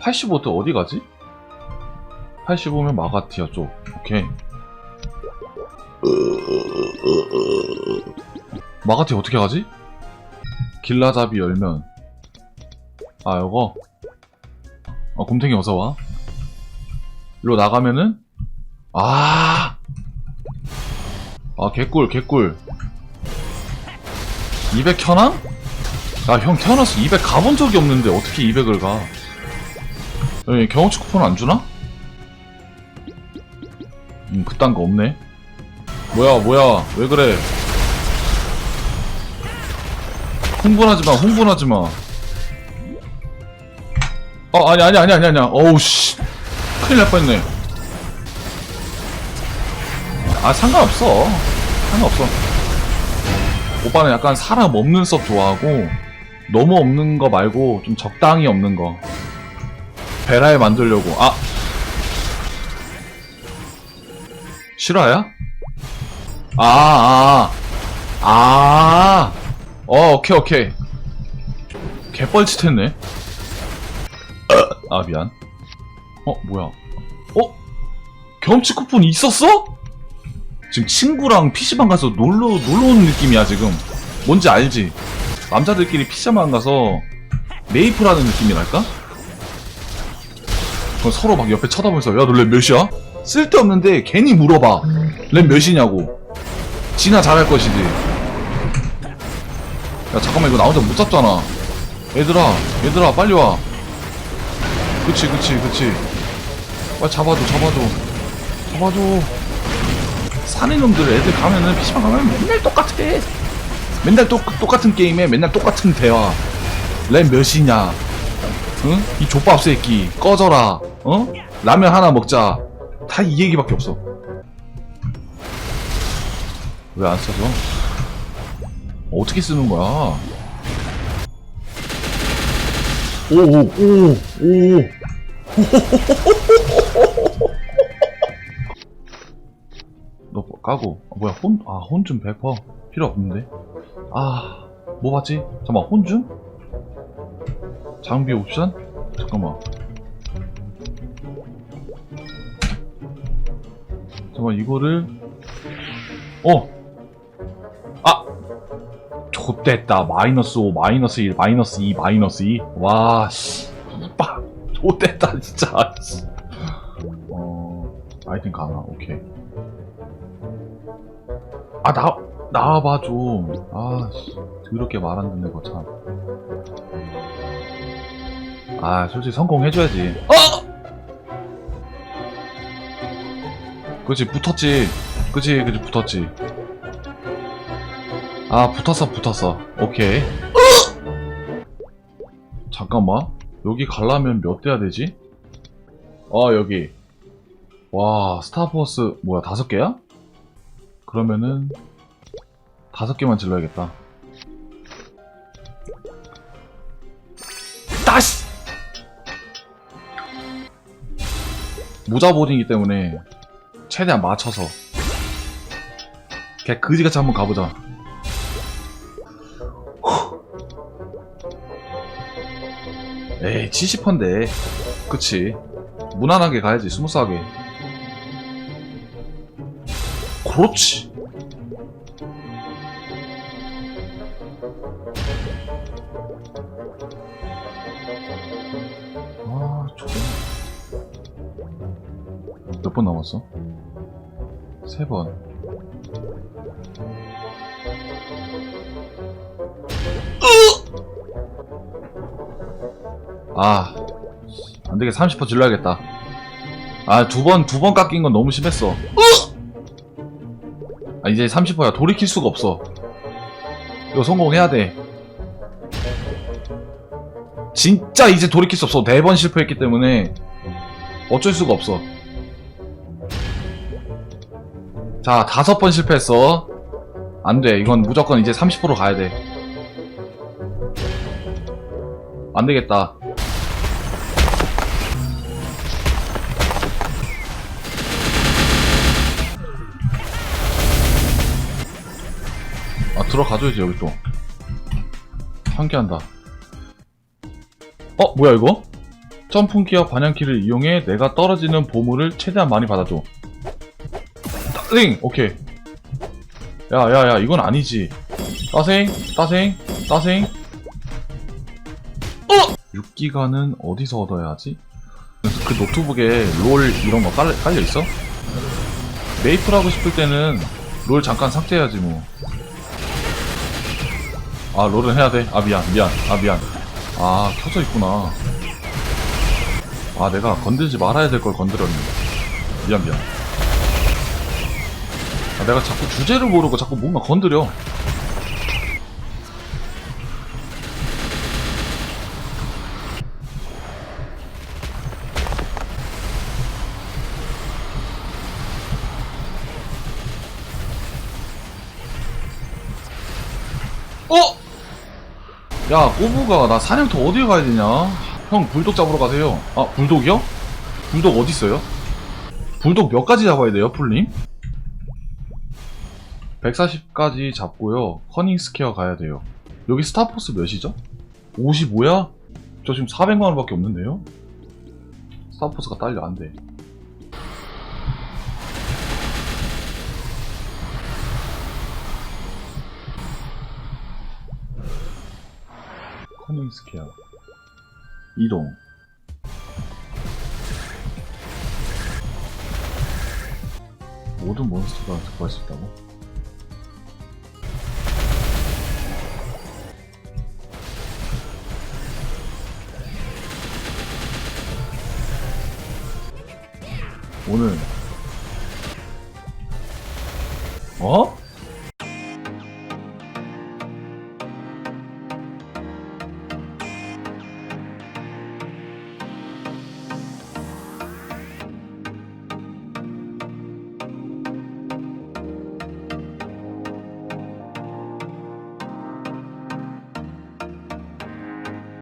85도 어디 가지? 85면 마가티아 쪽. 오케이. 마가티 어떻게 가지? 길라잡이 열면. 아, 요거. 어, 곰탱이 어서와. 일로 나가면은, 아! 아, 개꿀, 개꿀. 200 현황? 야, 형 태어나서 200 가본 적이 없는데 어떻게 200을 가? 여기 경험치 쿠폰 안 주나? 음, 그딴 거 없네. 뭐야, 뭐야, 왜 그래? 흥분하지 마, 흥분하지 마. 어, 아니, 아니, 아니, 아니, 아니야. 어우, 씨. 큰일 날 뻔했네. 아, 상관없어. 상관없어. 오빠는 약간 사람 없는 섭 좋아하고, 너무 없는 거 말고, 좀 적당히 없는 거. 베라에 만들려고. 아! 실화야? 아, 아, 아. 어, 오케이, 오케이. 개뻘짓했네. 아, 미안. 어, 뭐야. 어? 경험치 쿠폰이 있었어? 지금 친구랑 PC방 가서 놀러, 놀러 온 느낌이야, 지금. 뭔지 알지? 남자들끼리 PC방 가서 메이플 하는 느낌이랄까? 그럼 서로 막 옆에 쳐다보면서, 야, 너 랩 몇이야? 쓸데없는데 괜히 물어봐. 랩 몇이냐고. 지나 잘할 것이지. 야, 잠깐만, 이거 나 혼자 못 잡잖아. 얘들아, 얘들아, 빨리 와. 그치, 그치, 그치. 빨리 잡아줘, 잡아줘. 잡아줘. 사내 놈들 애들 가면은 PC방 가면 맨날 똑같아. 맨날 똑, 똑같은 게임에 맨날 똑같은 대화. 램 몇이냐. 응? 이 족밥 새끼. 꺼져라. 어? 라면 하나 먹자. 다 이 얘기밖에 없어. 왜 안 써져? 어떻게 쓰는 거야? 오, 오, 오, 오. 너 까고 아, 뭐야 혼? 아 혼준 100% 필요 없는데 아 뭐 봤지? 잠깐만 혼준? 장비 옵션? 잠깐만 잠깐만 이거를 어! 아! 좆됐다 마이너스 5 마이너스 1 마이너스 2 마이너스 2 와씨 이빠 좆됐다 진짜 씨. 어 아이템 강화 오케이 아, 나, 나와봐, 좀. 아, 씨. 더럽게 말안 듣는 거, 참. 아, 솔직히 성공해줘야지. 어! 그치, 붙었지. 그치, 그치, 붙었지. 아, 붙었어, 붙었어. 오케이. 잠깐만. 여기 가려면 몇 대야 되지? 어, 여기. 와, 스타포스, 뭐야, 다섯 개야? 그러면은 다섯 개만 질러야겠다. 모자본이기 때문에 최대한 맞춰서 걔 그지같이 한번 가보자. 에이 70%인데. 그치. 무난하게 가야지 스무스하게. 그렇지 몇 번 남았어? 세 번. 아, 안 되게 30% 질러야겠다. 아, 두 번, 두 번 깎인 건 너무 심했어. 아, 이제 30%야. 돌이킬 수가 없어. 이거 성공해야 돼. 진짜 이제 돌이킬 수 없어. 네 번 실패했기 때문에 어쩔 수가 없어. 자, 다섯 번 실패했어. 안 돼. 이건 무조건 이제 30% 가야 돼. 안 되겠다. 아, 들어가줘야지, 여기 또. 상기한다. 어, 뭐야, 이거? 점프키와 반향키를 이용해 내가 떨어지는 보물을 최대한 많이 받아줘. 따생! 오케이. 야, 야, 야, 이건 아니지. 따생, 따생, 따생. 어! 6기가는 어디서 얻어야 하지? 그 노트북에 롤 이런 거 깔려, 깔려 있어? 메이플 하고 싶을 때는 롤 잠깐 삭제해야지 뭐. 아 롤은 해야 돼. 아 미안 미안. 아 미안. 아 켜져 있구나. 아 내가 건들지 말아야 될 걸 건드렸네. 미안 미안. 아 내가 자꾸 주제를 모르고 자꾸 뭔가 건드려. 어? 야, 꼬부가 나 사냥터 어디에 가야 되냐? 형, 불독 잡으러 가세요. 아, 불독이요? 불독 어디 있어요? 불독 몇 가지 잡아야 돼요, 풀님? 140까지 잡고요. 커닝 스퀘어 가야 돼요. 여기 스타포스 몇이죠? 55야? 저 지금 400만원 밖에 없는데요? 스타포스가 딸려, 안 돼. 커닝 스퀘어. 이동. 모든 몬스터가 구할 수 있다고? 오늘 어?